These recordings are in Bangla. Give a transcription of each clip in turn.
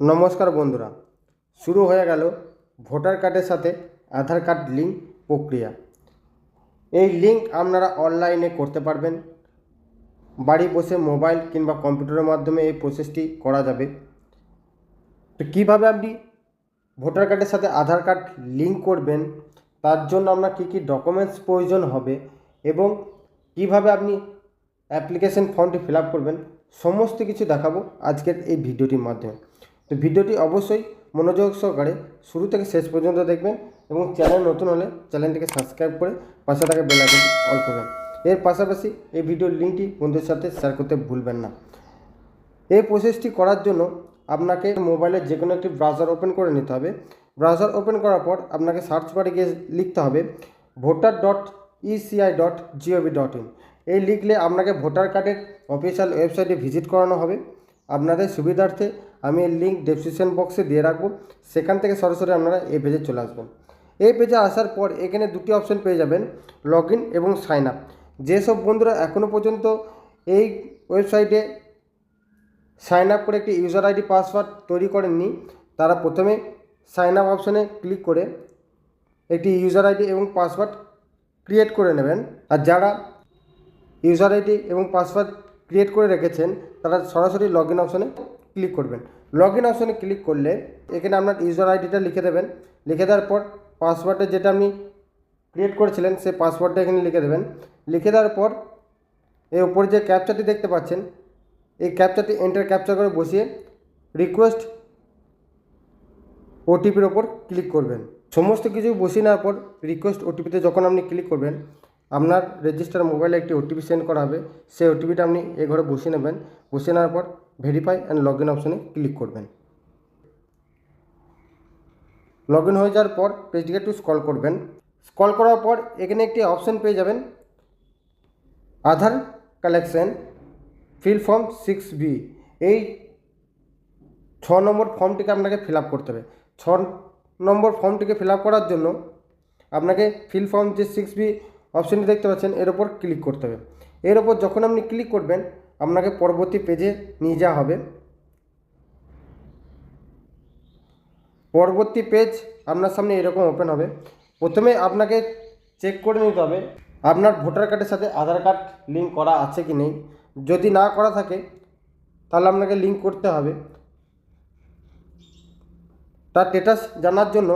নমস্কার বন্ধুরা, শুরু হয়ে গেল ভোটার কার্ডের সাথে আধার কার্ড লিঙ্ক প্রক্রিয়া। এই লিঙ্ক আপনারা অনলাইনে করতে পারবেন। বাড়ি বসে মোবাইল কিংবা কম্পিউটারের মাধ্যমে এই প্রসেসটি করা যাবে। তো কীভাবে আপনি ভোটার কার্ডের সাথে আধার কার্ড লিঙ্ক করবেন, তার জন্য আপনার কী কী ডকুমেন্টস প্রয়োজন হবে এবং কীভাবে আপনি অ্যাপ্লিকেশন ফর্মটি ফিল করবেন, সমস্ত কিছু দেখাবো আজকের এই ভিডিওটির মাধ্যমে। তো ভিডিওটি অবশ্যই মনোযোগ সহকারে শুরু থেকে শেষ পর্যন্ত দেখবেন এবং চ্যানেল নতুন হলে চ্যানেলটিকে সাবস্ক্রাইব করে পাশে থাকা বেল আইকনটি অল করবেন। এর পাশাপাশি এই ভিডিওর লিঙ্কটি বন্ধুদের সাথে শেয়ার করতে ভুলবেন না। এই প্রসেসটি করার জন্য আপনাকে মোবাইলের যে কোনো একটি ব্রাউজার ওপেন করে নিতে হবে। ব্রাউজার ওপেন করার পর আপনাকে সার্চ বারে গিয়ে লিখতে হবে voter dot ECI dot GOV dot in এই লিখলে আপনাকে ভোটার কার্ডের অফিসিয়াল ওয়েবসাইটে ভিজিট করানো হবে। আপনাদের সুবিধার্থে আমি এর লিঙ্ক ডেসক্রিপশন বক্সে দিয়ে রাখব। সেখান থেকে সরাসরি আপনারা এই পেজে চলে আসবেন। এই পেজে আসার পর এখানে দুটি অপশন পেয়ে যাবেন লগ এবং সাইন আপ যেসব বন্ধুরা এখনও পর্যন্ত এই ওয়েবসাইটে সাইন আপ করে একটি ইউজার আইডি পাসওয়ার্ড তৈরি করেননি, তারা প্রথমে সাইন আপ অপশনে ক্লিক করে একটি ইউজার আইডি এবং পাসওয়ার্ড ক্রিয়েট করে নেবেন। আর যারা ইউজার আইডি এবং পাসওয়ার্ড ক্রিয়েট করে রেখেছেন, তারা সরাসরি লগ ইন অপশনে ক্লিক করবেন। লগ ইন অপশনে ক্লিক করলে এখানে আপনার ইউজার আইডিটা লিখে দেবেন। লিখে দেওয়ার পর পাসওয়ার্ডে যেটা আপনি ক্রিয়েট করেছিলেন, সেই পাসওয়ার্ডটা এখানে লিখে দেবেন। লিখে দেওয়ার পর এর উপরে যে ক্যাপচারটি দেখতে পাচ্ছেন, এই ক্যাপচারটি এন্টার ক্যাপচার করে বসিয়ে রিকোয়েস্ট ওটিপির ওপর ক্লিক করবেন। সমস্ত কিছু বসিয়ে নেওয়ার পর রিকোয়েস্ট ওটিপিতে যখন আপনি ক্লিক করবেন, আপনার রেজিস্টার মোবাইলে একটি ওটিপি সেন্ড করা হবে। সেই ওটিপিটা আপনি এ ঘরে বসিয়ে নেবেন। বসিয়ে নেওয়ার পর ভেরিফাই অ্যান্ড লগ ইন অপশনে ক্লিক করবেন। লগ ইন হয়ে যাওয়ার পর পেজটিকে একটু স্কল করবেন। স্কল করার পর এখানে একটি অপশন পেয়ে যাবেন। Aadhaar collection fill form six B এই ছ নম্বর ফর্মটিকে আপনাকে ফিল আপ করতে হবে। ছ নম্বর ফর্মটিকে ফিল আপ করার জন্য আপনাকে ফিল ফর্ম যে সিক্স বি অপশানটি দেখতে পাচ্ছেন, এর ওপর ক্লিক করতে হবে। এর ওপর যখন আপনি ক্লিক করবেন আপনাকে পরবর্তী পেজে নিয়ে যাওয়া হবে। পরবর্তী পেজ আপনার সামনে এরকম ওপেন হবে। প্রথমে আপনাকে চেক করে নিতে হবে, আপনার ভোটার কার্ডের সাথে আধার কার্ড লিঙ্ক করা আছে কি নেই। যদি না করা থাকে, তাহলে আপনাকে লিঙ্ক করতে হবে। তার স্টেটাস জানার জন্য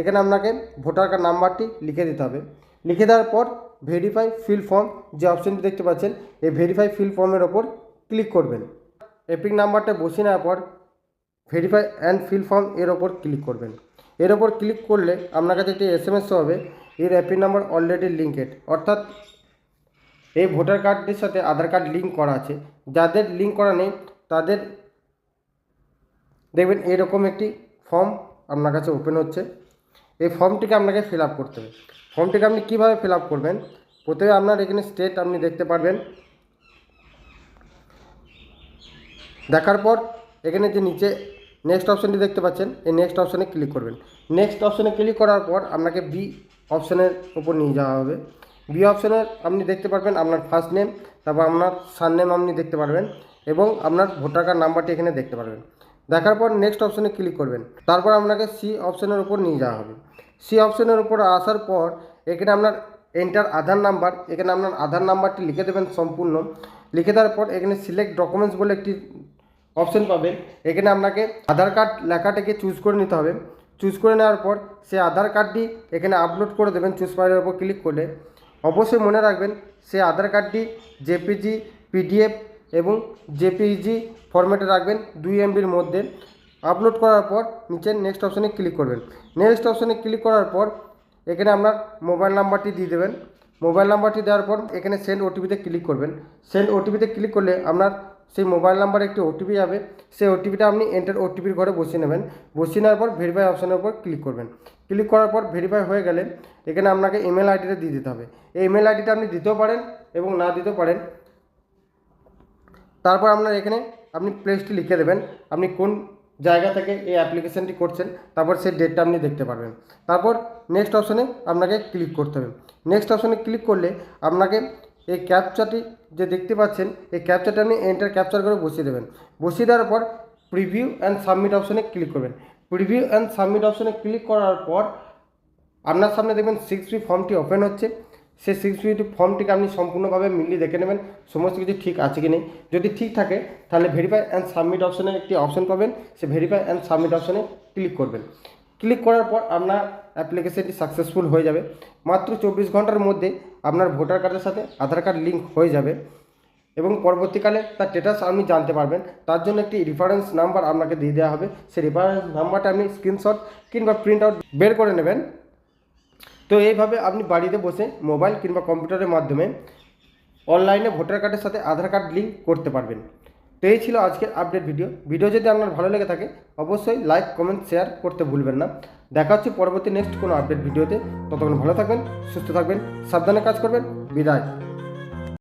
এখানে আপনাকে ভোটার কার্ড নাম্বারটি লিখে দিতে হবে। লিখে দেওয়ার পর ভেরিফাই ফিল ফর্ম যে অপশনটি দেখতে পাচ্ছেন, এই ভেরিফাই ফিল ফর্মের ওপর ক্লিক করবেন। এপিক নাম্বারটা বসিয়ে নেওয়ার পর ভেরিফাই অ্যান্ড ফিল ফর্ম এর ওপর ক্লিক করবেন। এর ওপর ক্লিক করলে আপনার কাছে একটি এস এম এস হবে, এর অ্যাপিক নাম্বার অলরেডি লিঙ্কেড অর্থাৎ এই ভোটার কার্ডটির সাথে আধার কার্ড লিঙ্ক করা আছে। যাদের লিঙ্ক করা নেই, তাদের দেখবেন এরকম একটি ফর্ম আপনার কাছে ওপেন হচ্ছে। এই ফর্মটিকে আপনাকে ফিল আপ করতে হবে। ফর্মটিকে আপনি কীভাবে ফিল আপ করবেন? প্রথমে আপনার এখানে স্টেট আপনি দেখতে পারবেন। দেখার পর এখানে যে নিচে নেক্সট অপশানটি দেখতে পাচ্ছেন, এই নেক্সট অপশানে ক্লিক করবেন। নেক্সট অপশানে ক্লিক করার পর আপনাকে বি অপশানের উপর নিয়ে যাওয়া হবে। বি অপশানের আপনি দেখতে পারবেন আপনার ফার্স্ট নেম তারপর আপনার সার নেম আপনি দেখতে পারবেন এবং আপনার ভোটার কার্ড নাম্বারটি এখানে দেখতে পারবেন। দেখার পর নেক্সট অপশানে ক্লিক করবেন। তারপর আপনাকে সি অপশানের উপর নিয়ে যাওয়া হবে। সি অপশানের উপর আসার পর এখানে আপনার এন্টার আধার নাম্বার এখানে আপনার আধার নাম্বারটি লিখে দেবেন সম্পূর্ণ। লিখে দেওয়ার পর এখানে সিলেক্ট ডকুমেন্টস বলে একটি অপশন পাবেন। এখানে আপনাকে আধার কার্ড লেখাটাকে চুজ করে নিতে হবে। চুজ করে নেওয়ার পর সে আধার কার্ডটি এখানে আপলোড করে দেবেন চুজ ফাইলের উপর ক্লিক করলে। অবশ্যই মনে রাখবেন সে আধার কার্ডটি জেপিজি পিডিএফ এবং জেপিজি ফরম্যাটে রাখবেন দুই এমবির মধ্যে। আপলোড করার পর নিচের নেক্সট অপশানে ক্লিক করবেন। নেক্সট অপশানে ক্লিক করার পর এখানে আপনার মোবাইল নাম্বারটি দিয়ে দেবেন। মোবাইল নাম্বারটি দেওয়ার পর এখানে সেন্ড ওটিপিতে ক্লিক করবেন। সেন্ড ওটিপিতে ক্লিক করলে আপনার সেই মোবাইল নাম্বারে একটি ওটিপি যাবে। সেই ওটিপিটা আপনি এন্টার ওটিপির ঘরে বসিয়ে নেবেন। বসিয়ে নেওয়ার পর ভেরিফাই অপশানের উপর ক্লিক করবেন। ক্লিক করার পর ভেরিফাই হয়ে গেলে এখানে আপনাকে ইমেল আইডিটা দিয়ে দিতে হবে। এই ইমেল আইডিটা আপনি দিতেও পারেন এবং না দিতেও পারেন। তারপর আপনার এখানে আপনি প্লেসটি লিখে দেবেন। আপনি কোন জায়গা থেকে এই অ্যাপ্লিকেশানটি করছেন, তারপর সেই ডেটটা আপনি দেখতে পারবেন। তারপর নেক্সট অপশানে আপনাকে ক্লিক করতে হবে। নেক্সট অপশানে ক্লিক করলে আপনাকে এই ক্যাপচাটি যে দেখতে পাচ্ছেন, এই ক্যাপচারটা আপনি এন্টার ক্যাপচার করে বসিয়ে দেবেন। বসিয়ে দেওয়ার পর প্রিভিউ অ্যান্ড সাবমিট অপশনে ক্লিক করবেন। প্রিভিউ অ্যান্ড সাবমিট অপশনে ক্লিক করার পর আপনার সামনে দেখবেন সিক্স ফর্মটি ওপেন হচ্ছে। সেই সিক্স বি ফর্মটিকে আপনি সম্পূর্ণভাবে মিলিয়ে দেখে নেবেন, সমস্ত কিছু ঠিক আছে কি নেই। যদি ঠিক থাকে, তাহলে ভেরিফাই অ্যান্ড সাবমিট অপশনে একটি অপশন পাবেন সেই ভেরিফাই অ্যান্ড সাবমিট অপশনে ক্লিক করবেন। ক্লিক করার পর আপনার অ্যাপ্লিকেশনটি সাকসেসফুল হয়ে যাবে। মাত্র চব্বিশ ঘণ্টার মধ্যে আপনার ভোটার কার্ডের সাথে আধার কার্ড লিঙ্ক হয়ে যাবে এবং পরবর্তীকালে তার স্টেটাস আপনি জানতে পারবেন। তার জন্য একটি রেফারেন্স নাম্বার আপনাকে দিয়ে দেওয়া হবে। সেই রেফারেন্স নাম্বারটা আপনি স্ক্রিনশট কিংবা প্রিন্ট আউট বের করে নেবেন। তো এইভাবে আপনি বাড়িতে বসে মোবাইল কিংবা কম্পিউটারের মাধ্যমে অনলাইনে ভোটার কার্ডের সাথে আধার কার্ড লিঙ্ক করতে পারবেন। তো এই ছিল আজকের আপডেট ভিডিও। ভিডিও যদি আপনার ভালো লেগে থাকে, অবশ্যই লাইক, কমেন্ট, শেয়ার করতে ভুলবেন না। দেখা হচ্ছে পরবর্তী নেক্সট কোনো আপডেট ভিডিওতে। ততক্ষণ ভালো থাকবেন, সুস্থ থাকবেন, সাবধানে কাজ করবেন। বিদায়।